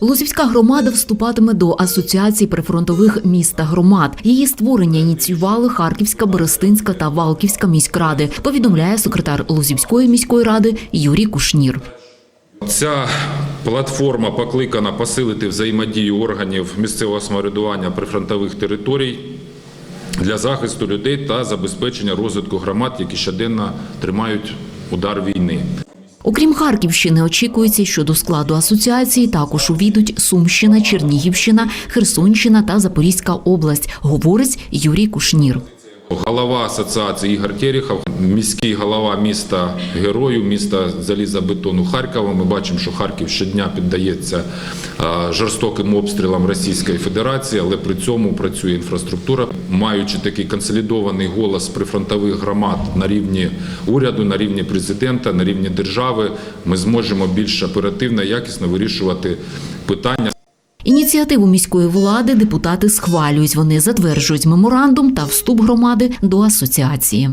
Лозівська громада вступатиме до асоціації прифронтових міст та громад. Її створення ініціювали Харківська, Берестинська та Валківська міськради. Повідомляє секретар Лозівської міської ради Юрій Кушнір. Ця платформа покликана посилити взаємодію органів місцевого самоврядування прифронтових територій для захисту людей та забезпечення розвитку громад, які щоденно тримають удар війни. Окрім Харківщини, очікується, що до складу асоціації також увійдуть Сумщина, Чернігівщина, Херсонщина та Запорізька область, говорить Юрій Кушнір. Голова асоціації Ігор Терехов, міський голова міста герою, міста залізобетону Харкова. Ми бачимо, що Харків щодня піддається жорстоким обстрілам Російської Федерації, але при цьому працює інфраструктура. Маючи такий консолідований голос прифронтових громад на рівні уряду, на рівні президента, на рівні держави, ми зможемо більш оперативно, якісно вирішувати питання. Ініціативу міської влади депутати схвалюють. Вони затверджують меморандум та вступ громади до асоціації.